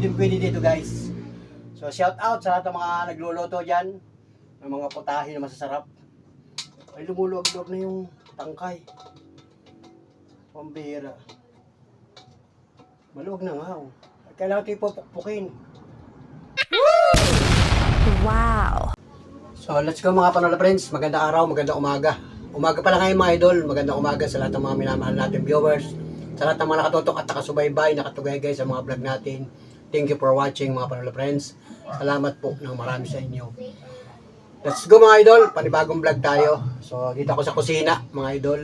Hindi pwede dito guys. So shout out sa lahat ng mga nagluluto dyan. Ng mga putahe na masasarap. Ay lumuluwag-luwag na yung tangkay. Pambira. Maluwag na nga oh. Kailangan ito ipupukpukin. Wow. So let's go mga panola friends. Magandang araw, magandang umaga. Umaga pala ngayon mga idol. Magandang umaga sa lahat ng mga minamahal natin viewers. Sa lahat ng mga nakatutok at nakasubaybay, nakatugay-gay sa mga vlog natin. Thank you for watching mga panola friends. Salamat po ng marami sa inyo. Let's go mga idol. Panibagong vlog tayo. So dito ako sa kusina mga idol.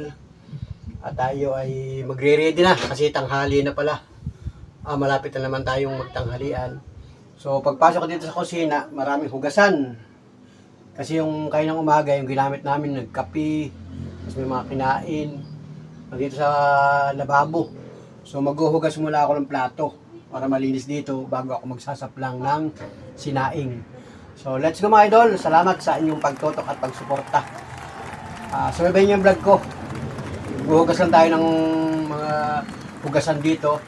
At tayo ay magre-ready na kasi tanghali na pala. Ah, malapit na naman tayong magtanghalian. So pagpasok dito sa kusina, maraming hugasan. Kasi yung kain umaga, yung ginamit namin, nagkape, tapos may mga kinain, dito sa lababo. So maghuhugas muna ako ng plato para malinis dito bago ako magsasaplang ng sinaing. So let's go mga idol. Salamat sa inyong pagtotok at pagsuporta. Uh, so iba yung vlog ko. Huhugas lang tayo ng mga hugasan dito.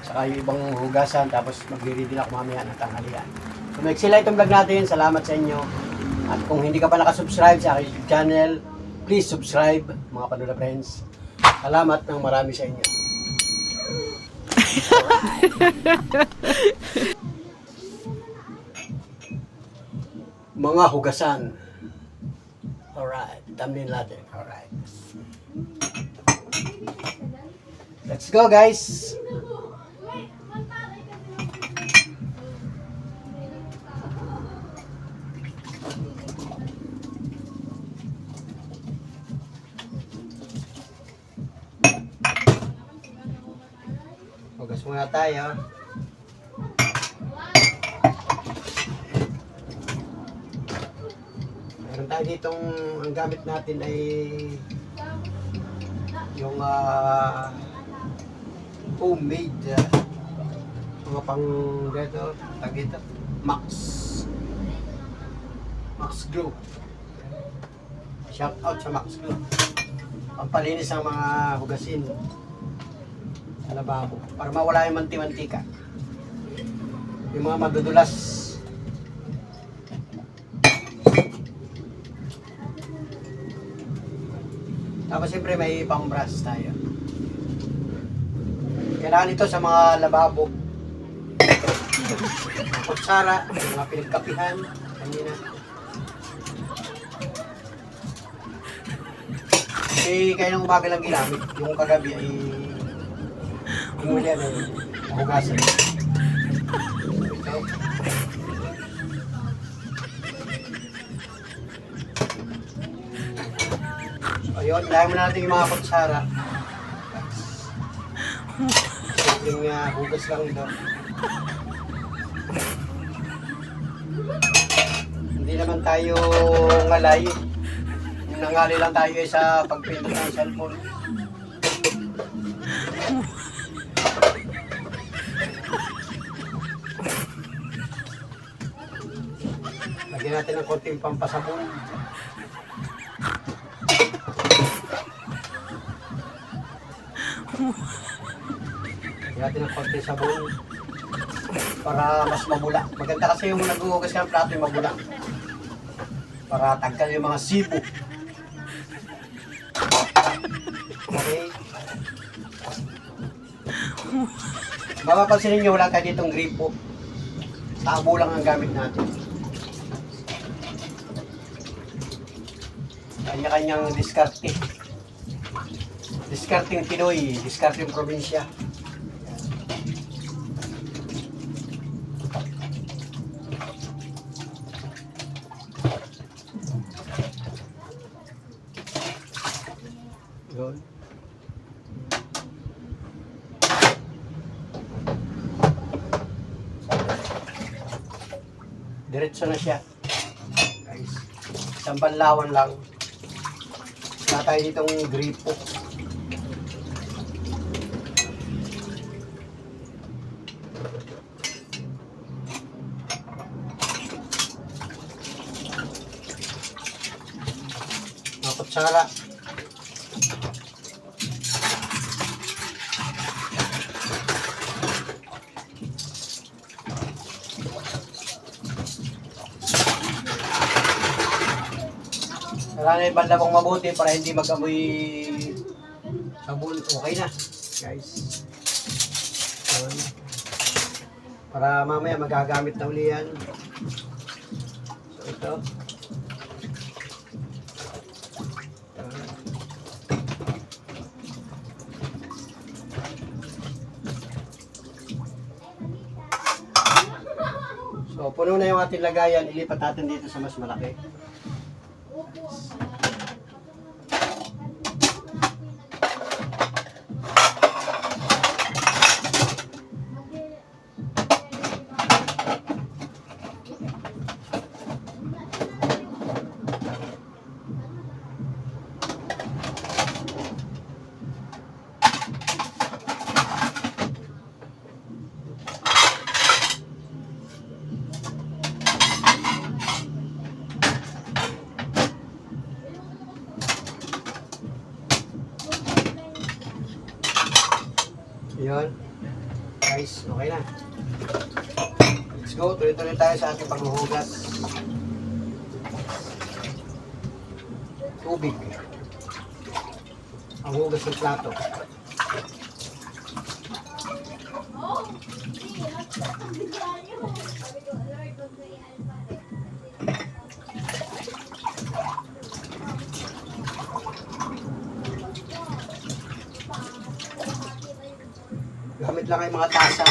Saka yung ibang hugasan. Tapos magre-ready na ako mamaya ng tanghalian. So may excel itong vlog natin. Salamat sa inyo. At kung hindi ka pa nakasubscribe sa aking channel, please subscribe mga Panula Friends. Salamat ng marami sa inyo. mga hugasan. Alright, thumbnail natin. Alright. Let's go guys! Muna tayo. Meron tayo ditong, ang gamit natin ay yung ah, homemade ah, mga pang dito, tag dito, Max. Max Glue. Shout out sa Max Glue. Pampalinis ng mga hugasin sa lababo para mawala yung manti-mantika. Yung mga madudulas. Tapos siyempre may pang-brush tayo. Kailangan ito sa mga lababo. Mga kutsara mga pinagkapihan kanina. Eh kaya nang umaga lang ginamit yung kagabi ay Umuli ano yun. So, ayun, mo natin yung mga kutsara. Simpleng uh, hugas lang ito. Hindi naman tayo ngalay. Nangali lang tayo eh sa pagpindot ng cellphone. Lagyan natin ng konting pampasabon. Lagyan natin ng konting sabon para mas mabula. Maganda kasi yung naghuhugas ng plato yung mabula. Para tagkal yung mga sibo. Okay. Mapapansin ninyo, wala tayo ditong gripo. Tabo lang ang gamit natin. Kanya-kanyang diskarte. Diskarting Pinoy, diskarting probinsya. Yun. Diretso na siya. Guys. Isang banlawan lang. Wala tayo ditong gripo. Kutsara. Kailangan ibanda mong mabuti para hindi mag-amoy sabon. Okay na, guys. Para mamaya magagamit na uli yan. So ito. So, puno na yung ating lagayan. Ilipat natin dito sa mas malaki. Yun. Guys, okay na. Let's go. Tuloy-tuloy tayo sa ating paghuhugas. Tubig. Ang hugas ng plato. Gamit lang ay mga tasa.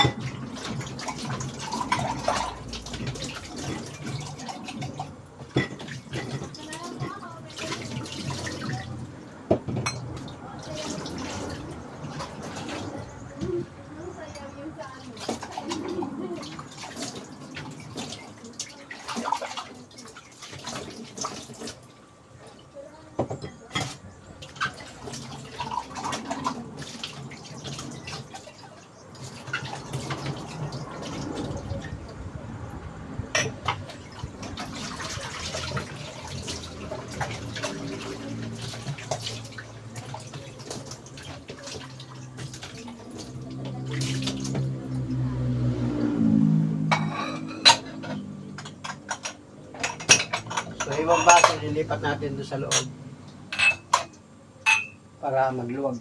So, ibang baso, lilipat natin doon sa loob. Para magluwag.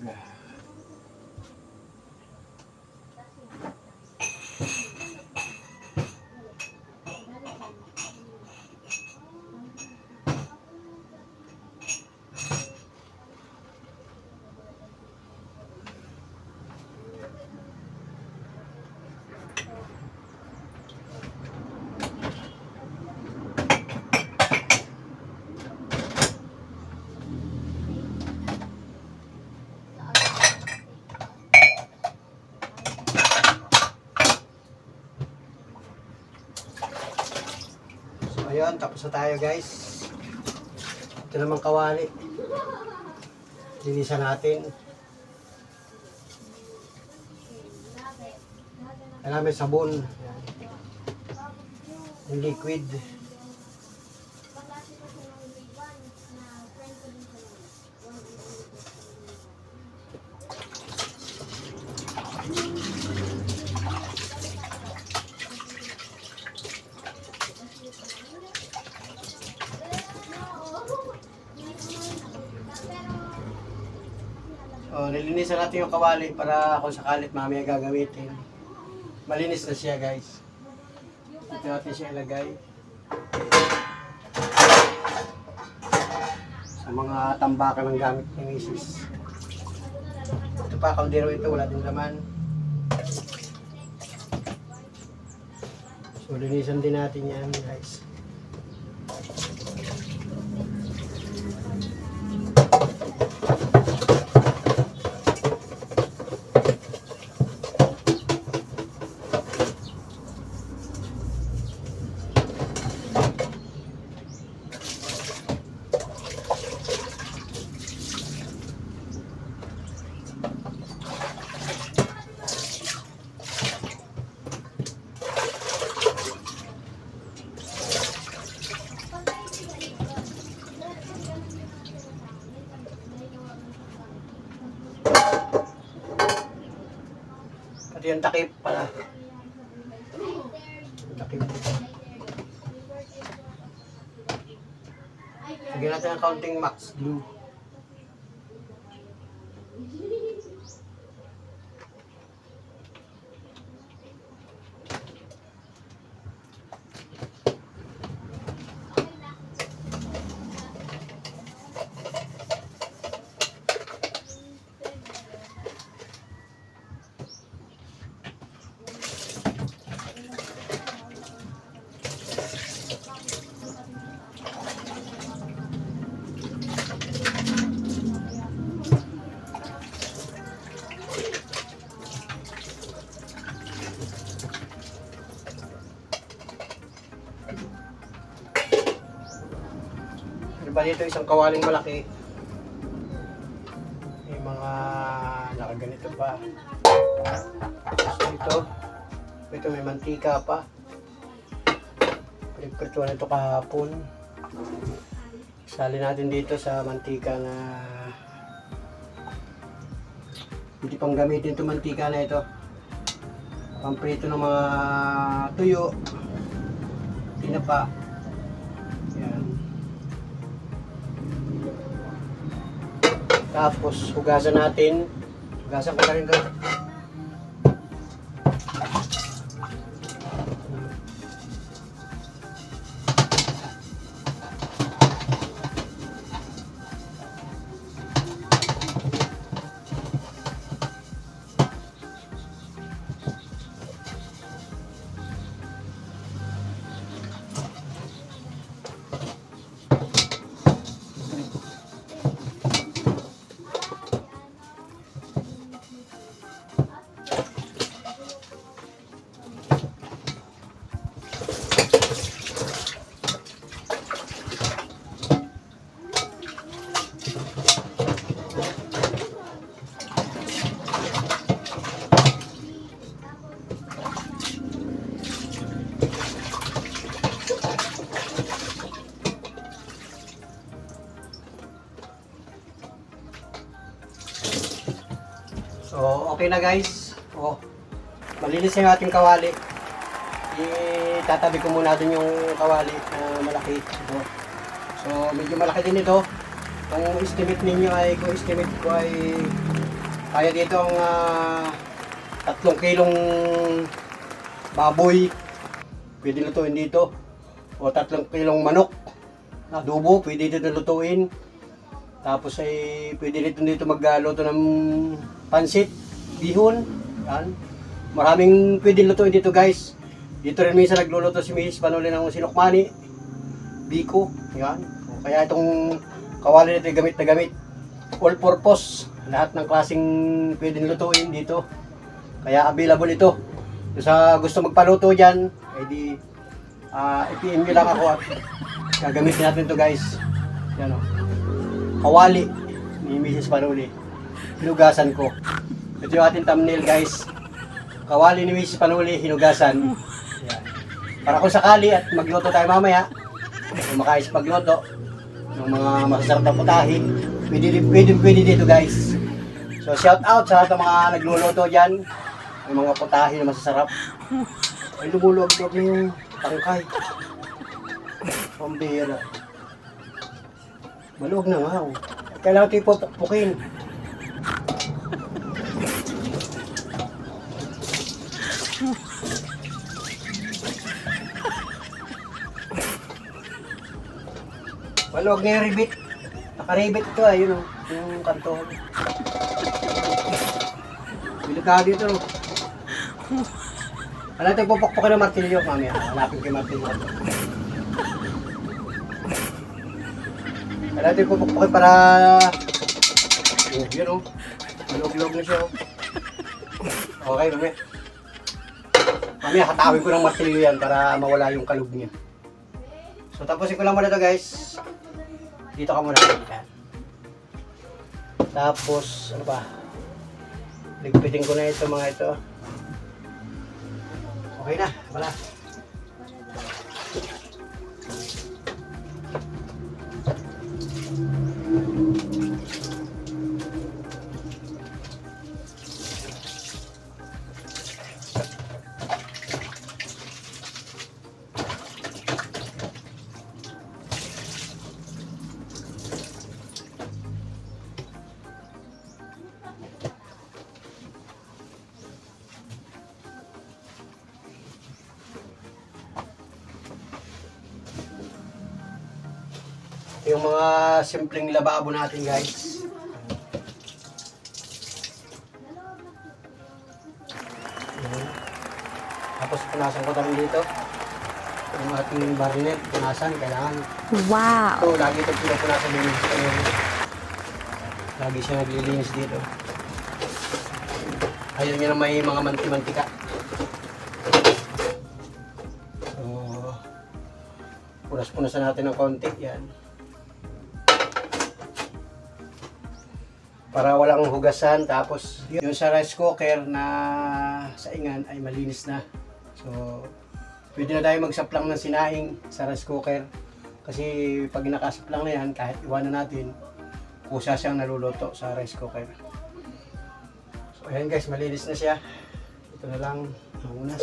So, ayun, tapos na tayo guys. Ito naman kawali. Linisan natin. Kailangan may sabon. Yung liquid. So, nilinisan natin yung kawali para kung sakalit mamaya gagamitin. Malinis na siya guys. Dito natin siya ilagay. Sa mga tambakan ng gamit ng misis. Ito pa, kaldero ito, wala din laman. So, linisan din natin yan guys. Pati yung takip pala. Takip. Lagyan natin ng counting max glue. Ano ba dito isang kawaling malaki? May mga nakaganito pa. Tapos dito, ito may mantika pa. Pinagprituan ito kahapon. Sali natin dito sa mantika na hindi pang gamitin ito mantika na ito. Pamprito ng mga tuyo. Tinapa. Tapos, hugasan natin. Hugasan ko na rin doon. Na guys. Oh, malinis yung ating kawali. Itatabi ko muna dun yung kawali na malaki. Ito. So, medyo malaki din ito. Kung estimate ninyo ay, kung estimate ko ay kaya dito ang ah, tatlong kilong baboy. Pwede lutuin dito. O tatlong kilong manok. Adobo, pwede dito lutuin. Tapos ay pwede dito dito magluto ng pansit, bihon. Yan. Maraming pwede lutuin dito guys. Dito rin minsan nagluluto si Miss Panuli ng sinukmani, biko. Yan. O, Kaya itong kawali nito gamit na gamit. All purpose. Lahat ng klaseng pwede lutuin dito. Kaya available ito. Kung sa gusto magpaluto dyan, ay di ah i-PM nyo lang ako at gagamitin natin ito guys. Yan o kawali ni Mrs. Panuli. Hinugasan ko. Yung ating thumbnail guys. Kawali ni Mrs. Panuli, hinugasan. Yan. Para kung sakali at magluto tayo mamaya, kung makais pagluto, ng mga masasarap na putahin, pwede, pwede, pwede dito guys. So shout out sa lahat ng mga nagluluto dyan, ng mga putahin na masasarap. Ay lumuluwag-luwag na yung tangkay. Pambira. Maluwag na nga. Oh. Kailangan ito ipupukpukin. Maluwag na yung ribbit. Nakaribit ito ah, yun oh. Yung kanto. Delikado ito oh. Alam ito pupukpukin ng martilyo mamaya. Hanapin yung martilyo. Kailangan ito pupukpukin para... Oh, yun oh. Malog-log na siya oh. Okay, mamaya. Mamaya, hatawin ko ng martilyo yan para mawala yung kalog niya. So, tapusin ko lang muna to guys. Dito ka muna. Yan. Tapos, ano ba? Ligpitin ko na ito mga ito. Okay na, wala. Simpleng lababo natin guys. Tapos punasan ko rin dito. Yung ating barinet, punasan, kailangan. Wow. Ito, lagi ito pinupunasan din sa kanya. Lagi siya naglilinis dito. Niya na may mga manti-mantika. So, punas-punasan natin ng konti. Yan. Para walang hugasan. Tapos, yung sa rice cooker na saingan ay malinis na. So, pwede na tayo magsaplang ng sinaing sa rice cooker. Kasi pag nakasaplang na yan, kahit iwanan natin, kusa siyang naluluto sa rice cooker. So, ayan guys, malinis na siya. Ito na lang, ang unas.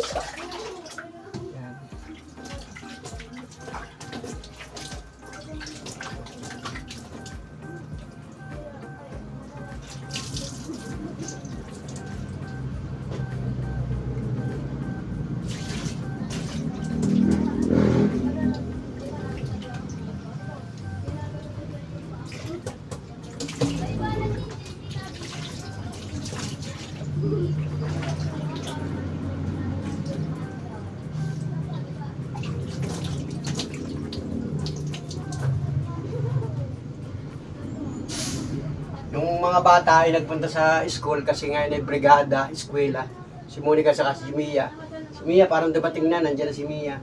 Mga bata ay nagpunta sa school kasi nga ay brigada, eskwela. Si Monica sa si Mia. Si Mia parang dumating na, nandiyan na si Mia.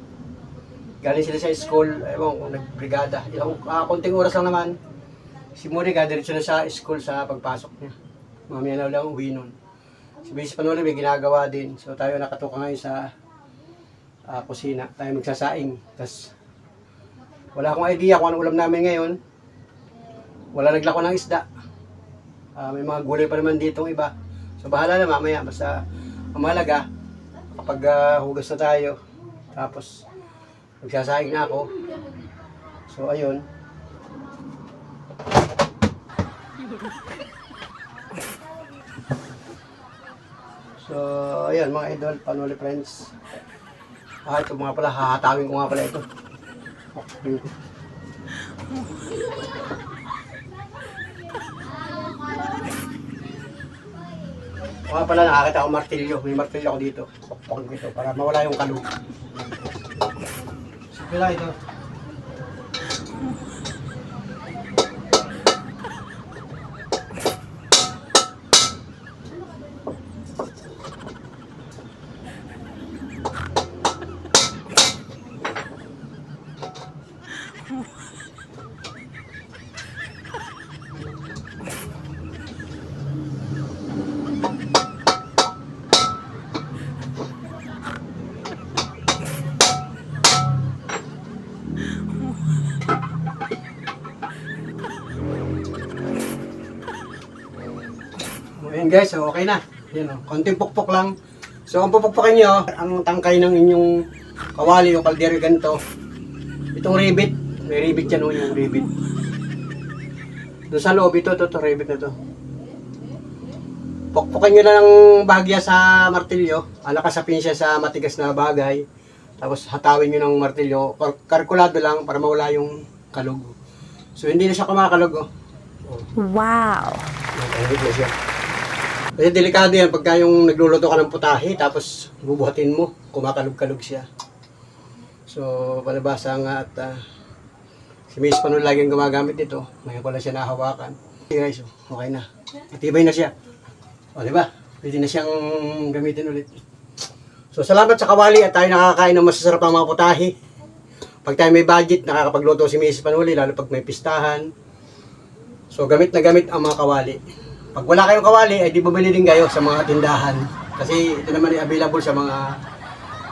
Galing sila sa school, ewan ko, nagbrigada. Ilang, ah, konting oras lang naman. Si Monica, diretso na sa school sa pagpasok niya. Mamaya na lang uwi nun. Si Mrs. Panuli may ginagawa din. So tayo nakatuka ngayon sa ah, kusina. Tayo magsasaing. Tapos wala akong idea kung anong ulam namin ngayon. Wala naglako ng isda. Ah, may mga gulay pa naman dito iba. So bahala na mamaya basta mahalaga kapag ah, hugas na tayo tapos magsasaing na ako. So ayun. So ayun mga idol, panuli friends. Ah, ito mga pala, hahatawin ko nga pala ito. Mga pala nakakita ako martilyo. May martilyo ako dito. Pukpukin ko ito para mawala yung kalug. Sige lang ito. Guys, so okay na. Yan o, konting pukpok lang. So ang pupukpukin nyo, ang tangkay ng inyong kawali o kaldero ganito. Itong ribbit, may ribbit yan o yung ribbit. Doon sa loob ito, ito, ito, ribbit na to. Pukpukin nyo lang ng bahagya sa martilyo, alakasapin siya sa matigas na bagay. Tapos hatawin nyo ng martilyo, Kar- kalkulado lang para mawala yung kalug. So hindi na siya kumakalog oh. Wow. Nagahit na siya. Kasi delikado yan pagka yung nagluluto ka ng putahe tapos bubuhatin mo, kumakalog-kalog siya. So, palabasa nga at ah, si Miss Panon laging gumagamit ito. Ngayon ko lang siya nahawakan. Okay guys, okay na. Matibay na siya. O, di ba? Pwede na siyang gamitin ulit. So, salamat sa kawali at tayo nakakain ng masasarap na mga putahe. Pag tayo may budget, nakakapagluto si Mrs. Panuli, lalo pag may pistahan. So, gamit na gamit ang mga kawali. Pag wala kayong kawali, ay di bumili din kayo sa mga tindahan. Kasi ito naman ay available sa mga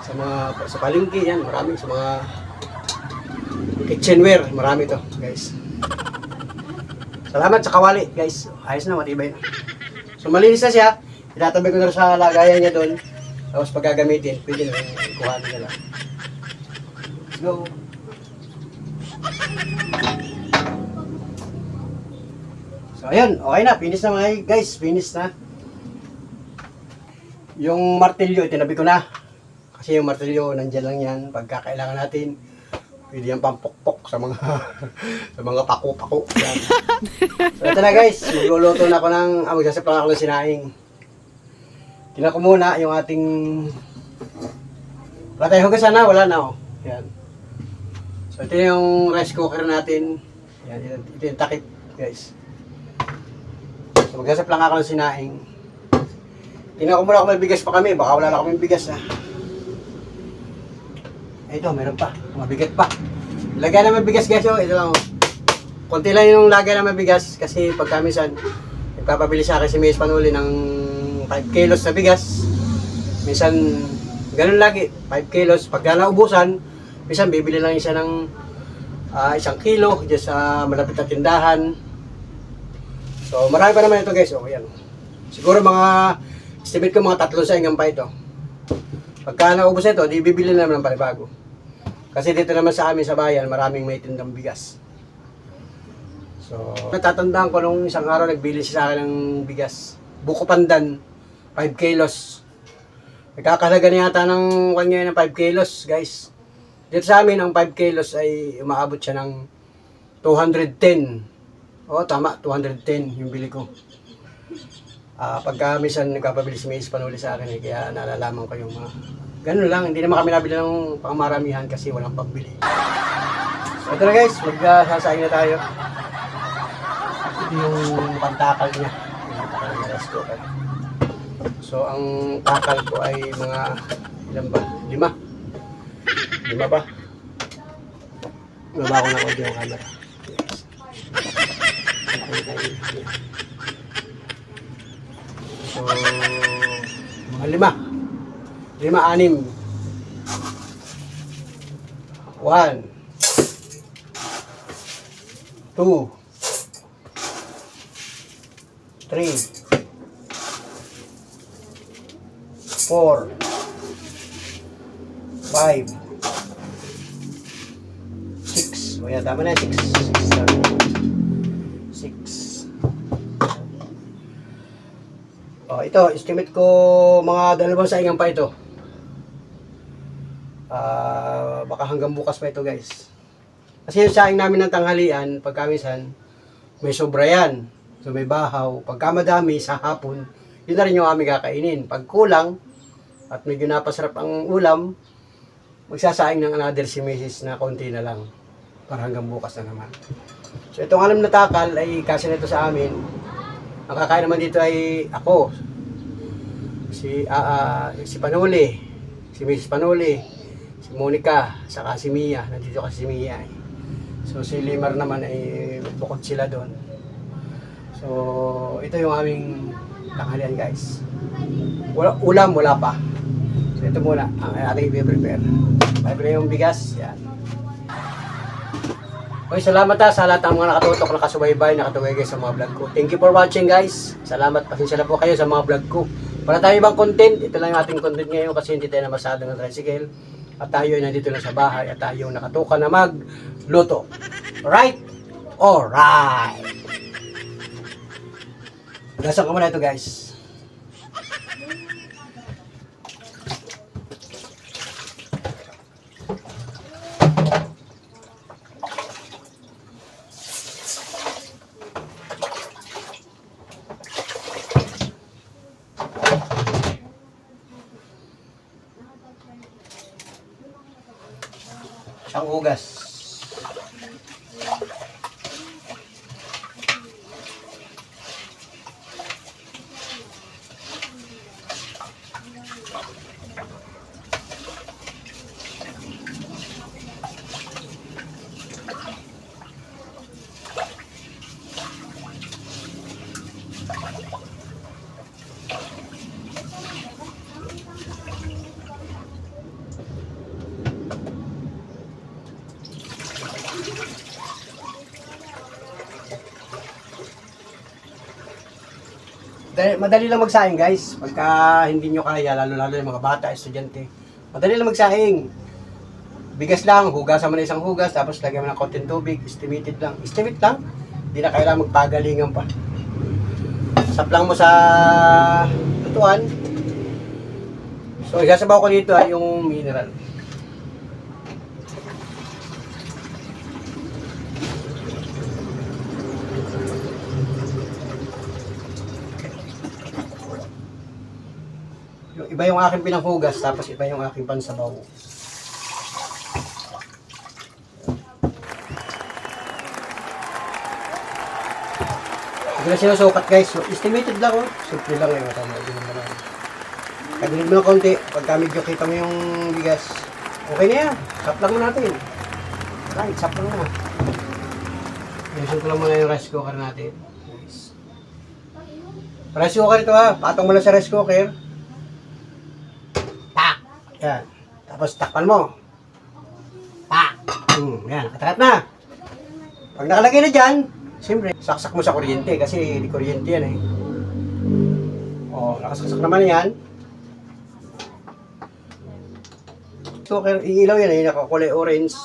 sa mga sa palengke yan, marami sa mga kitchenware, marami to, guys. Salamat sa kawali, guys. Ayos na, matibay na. So malinis na siya. Itatabi ko na sa lagayan niya doon. Tapos pag gagamitin, pwede na kuhanin na lang. Let's go. So ayun, okay na, finish na mga guys, finish na. Yung martilyo, tinabi ko na. Kasi yung martilyo, nandyan lang yan. Pagka kailangan natin, pwede yan pampukpok sa mga sa mga pako-pako. Yan. so ito na guys, magluluto na ako ng, ah, magsasaplang ako ng sinaing. Tingnan ko muna yung ating, wala tayong hugasan na, wala na oh. Yan. So ito yung rice cooker natin. Yan, ito yung takip guys. So magsasaplang ako ng sinaing. Tingnan ko muna kung may bigas pa kami, baka wala na kami bigas ha. Ito, meron pa. Mabigat pa. Lagay na mabigas guys, oh. Ito lang, oh. Konti lang yung lagay na mabigas kasi pag kamisan, nagpapabili sa akin si Miss Panuli ng 5 kilos na bigas. Minsan, ganun lagi, 5 kilos. Pagka naubusan, minsan bibili lang siya ng ah, isang kilo dyan sa malapit na tindahan. So, marami pa naman ito guys. Oh, yan. Siguro mga, estimate ko mga tatlong sa hanggang pa ito. Pagka naubos ito, di bibili na naman ng panibago. Kasi dito naman sa amin sa bayan, maraming may tindang bigas. So, natatandaan ko nung isang araw nagbili siya sa akin ng bigas. Buko pandan, 5 kilos. Nagkakalaga na yata ng kanya ng 5 kilos, guys. Dito sa amin, ang 5 kilos ay umaabot siya ng 210. Oo, tama, 210 yung bili ko. Ah, pagka minsan nagpapabili si Mace Panuli sa akin, eh, kaya nalalaman ko yung mga... Ganun lang, hindi naman kami nabili ng pangmaramihan kasi walang pagbili. So ito na guys, magsasaing na tayo. Ito yung pantakal niya. So ang takal ko ay mga ilan ba? Lima. Lima ba? Baba ko na audio yung camera. Yes. So, mga lima. Lima, anim. One. Two. Three. Four. Five. Six. O yan, tama na. Six. Six. seven, Six. Oh, ito, estimate ko mga dalawang saingan pa ito. Ah, baka hanggang bukas pa ito, guys. Kasi yung saing namin ng tanghalian, pagkamisan, may sobra yan. So may bahaw. Pagka madami sa hapon, yun na rin yung aming kakainin. Pag kulang, at medyo napasarap ang ulam, magsasaing ng another si Mrs. na konti na lang. Para hanggang bukas na naman. So itong alam na takal ay kasi nito sa amin. Ang kakain naman dito ay ako. Si ah, si Panuli, si Mrs. Panuli, si Monica, saka si Mia. Nandito kasi si Mia. Eh. So si Limar naman ay bukod sila doon. So ito yung aming tanghalian guys. Wala, ulam wala pa. So ito muna ang ating i-prepare. Prepare yung bigas. Yan. Okay, salamat ha sa lahat ng mga nakatutok, nakasubaybay, nakatugay guys sa mga vlog ko. Thank you for watching guys. Salamat, pasensya na po kayo sa mga vlog ko. Para tayo ibang content, ito lang yung ating content ngayon kasi hindi tayo na masado ng tricycle. At tayo ay nandito na sa bahay at tayo nakatuka na magluto. Right? Alright! Gasan ko muna ito guys. Isang ugas. Dali- Madali lang magsaing guys. Pagka hindi nyo kaya, lalo-lalo yung mga bata, estudyante. Madali lang magsaing. Bigas lang, hugasan mo na isang hugas, tapos lagyan mo ng konting tubig, estimated lang. Estimate lang, hindi na kailangan magpagalingan pa. Saplang mo sa lutuan. So, isasabaw ko dito ay yung mineral. Iba yung aking pinanghugas, tapos iba yung aking pansabaw. Hindi na sinusukat guys. So, estimated lang oh. Simple lang eh. Matama. Hindi naman lang. Kabilig mo ng konti. Pagka medyo kita mo yung bigas. Okay na yan. Sap lang mo natin. Right, sap lang na. Ayusin ko lang muna yung rice cooker natin. Rice cooker ito ha. Patong mo lang sa rice cooker. Yan. Tapos takpan mo. Tak! Hmm, yan. Katakat na. Pag nakalagay na dyan, siyempre, saksak mo sa kuryente kasi di kuryente yan eh. O, nakasaksak naman yan. Cooker, iilaw yan eh, nakakulay orange.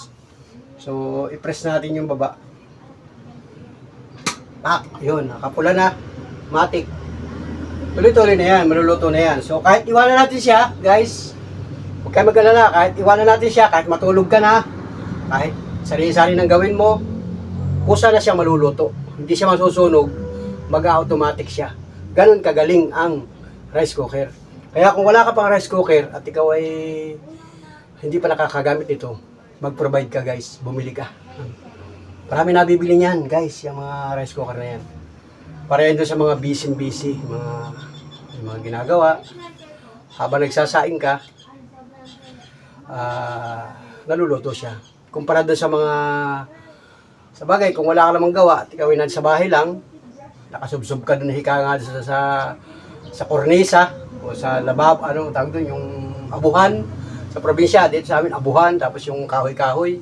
So, i-press natin yung baba. Pak! Yun, nakapula na. Matik. Tuloy-tuloy na yan, maluluto na yan. So, kahit iwanan natin siya, guys, kayo mag-alala, kahit iwanan natin siya, kahit matulog ka na, kahit sarili-sarili ng gawin mo, kusa na siya maluluto. Hindi siya masusunog, mag-automatic siya. Ganon kagaling ang rice cooker. Kaya kung wala ka pang rice cooker at ikaw ay hindi pa nakakagamit nito, mag-provide ka guys, bumili ka. Marami nabibili niyan guys, yung mga rice cooker na yan. Para doon sa mga busy-busy, mga, mga ginagawa. Habang nagsasaing ka, ah, naluluto siya. Kumpara doon sa mga sa bagay, kung wala ka namang gawa at ikaw ay nasa bahay lang, nakasubsob ka doon, hika nga sa, sa, sa kornisa o sa labab, ano, tawag doon, yung abuhan. Sa probinsya, dito sa amin, abuhan, tapos yung kahoy-kahoy,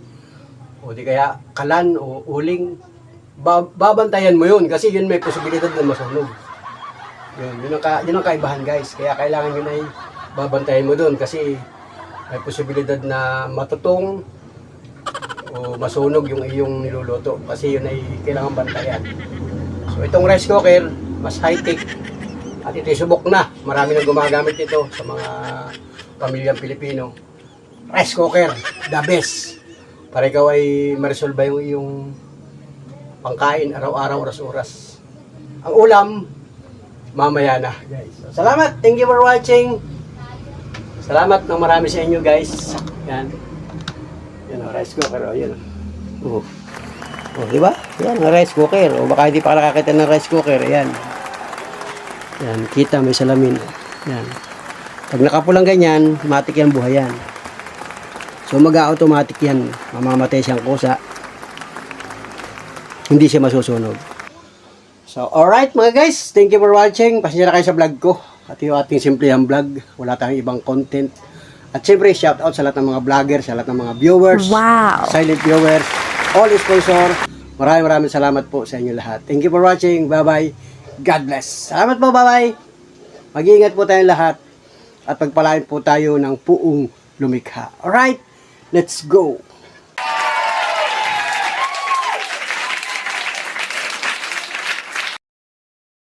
o di kaya kalan o uling. Ba- babantayan mo yun kasi yun may posibilidad na masunog. Yun, yun ang, ka, yun ang kaibahan guys. Kaya kailangan yun ay babantayan mo doon kasi may posibilidad na matutong o masunog yung iyong niluluto kasi yun ay kailangan bantayan. So itong rice cooker, mas high-tech at ito subok na. Marami nang gumagamit ito sa mga pamilyang Pilipino. Rice cooker, the best. Para ikaw ay ma-resolve yung iyong pangkain araw-araw, oras-oras. Ang ulam, mamaya na, guys. Salamat. Thank you for watching. Salamat ng marami sa inyo, guys. Yan. Yan o, rice cooker. O, yan o. Oh. Oh, di ba? Yan, rice cooker. O baka hindi pa ka nakakita ng rice cooker. Yan. Yan, kita may salamin. Yan. Pag nakapulang ganyan, matik yan buhay yan. So mag-automatic yan. Mamamatay siyang kusa. Hindi siya masusunog. So, alright mga guys. Thank you for watching. Pasensya na kayo sa vlog ko. At yung ating simplehang vlog. Wala tayong ibang content. At syempre, shout out sa lahat ng mga vlogger, sa lahat ng mga viewers, Wow. silent viewers, all sponsor. Maraming maraming salamat po sa inyo lahat. Thank you for watching. Bye-bye. God bless. Salamat po. Bye-bye. Mag-iingat po tayong lahat. At pagpalain po tayo ng puong lumikha. Alright? Let's go.